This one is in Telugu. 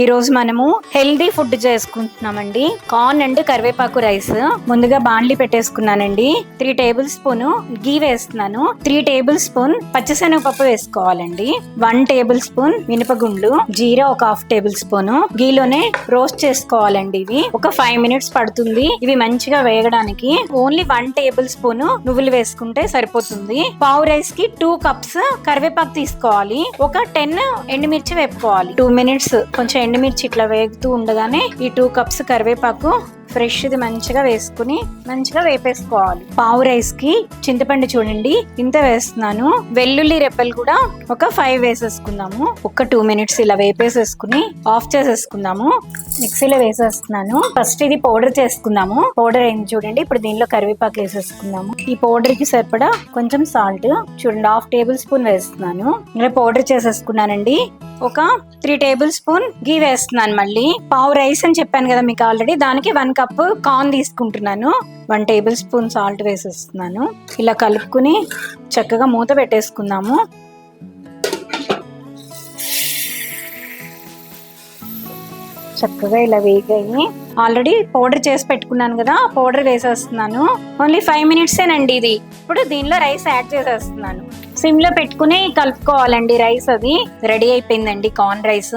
ఈ రోజు మనము హెల్దీ ఫుడ్ చేసుకుంటున్నామండి. కార్న్ అండ్ కరివేపాకు రైస్. ముందుగా బాండ్లీ పెట్టేసుకున్నానండి. త్రీ టేబుల్ స్పూన్ గీ వేస్తున్నాను. త్రీ టేబుల్ స్పూన్ పచ్చిశనగపప్పు వేసుకోవాలండి. వన్ టేబుల్ స్పూన్ మినపగుండ్లు జీరా ఒక హాఫ్ టేబుల్ స్పూన్. గీలోనే రోస్ట్ చేసుకోవాలండి ఇవి. ఒక ఫైవ్ మినిట్స్ పడుతుంది. ఇవి మంచిగా వేగడానికి. ఓన్లీ వన్ టేబుల్ స్పూన్ నువ్వులు వేసుకుంటే సరిపోతుంది. పావు రైస్కి టూ కప్స్ కరివేపాకు తీసుకోవాలి. ఒక టెన్ ఎండుమిర్చి వేపుకోవాలి. టూ మినిట్స్ కొంచెం ఎండుమిర్చి ఇట్లా వేగుతూ ఉండగానే ఈ టూ కప్స్ కరివేపాకు ఫ్రెష్ ఇది మంచిగా వేసుకుని మంచిగా వేపేసుకోవాలి. పావు రైస్కి చింతపండు చూడండి ఇంత వేస్తున్నాను. వెల్లుల్లి రెప్పలు కూడా ఒక ఫైవ్ వేసేసుకుందాము. ఒక టూ మినిట్స్ ఇలా వేపేసేసుకుని ఆఫ్ చేసేసుకుందాము. మిక్సీలో వేసేస్తున్నాను. ఫస్ట్ ఇది పౌడర్ చేసుకుందాము. పౌడర్ అయింది చూడండి ఇప్పుడు దీనిలో కరివేపాకు వేసేసుకుందాము. ఈ పౌడర్కి సరిపడా కొంచెం సాల్ట్ చూడండి హాఫ్ టేబుల్ స్పూన్ వేస్తున్నాను. ఇలా పౌడర్ చేసేసుకున్నానండి. ఒక త్రీ టేబుల్ స్పూన్ గీ వేస్తున్నాను మళ్ళీ. పావు రైస్ అని చెప్పాను కదా మీకు ఆల్రెడీ దానికి వన్ కప్ కార్న్ తీసుకుంటున్నాను. వన్ టేబుల్ స్పూన్ సాల్ట్ వేసేస్తున్నాను. ఇలా కలుపుకుని చక్కగా మూత పెట్టేసుకుందాము. చక్కగా ఇలా వేగాయి. ఆల్రెడీ పౌడర్ చేసి పెట్టుకున్నాను కదా పౌడర్ వేసేస్తున్నాను. ఓన్లీ ఫైవ్ మినిట్సేనండి ఇది. ఇప్పుడు దీనిలో రైస్ యాడ్ చేసేస్తున్నాను. సిమ్లో పెట్టుకుని కలుపుకోవాలండి రైస్ అది. రెడీ అయిపోయిందండి కార్న్ రైస్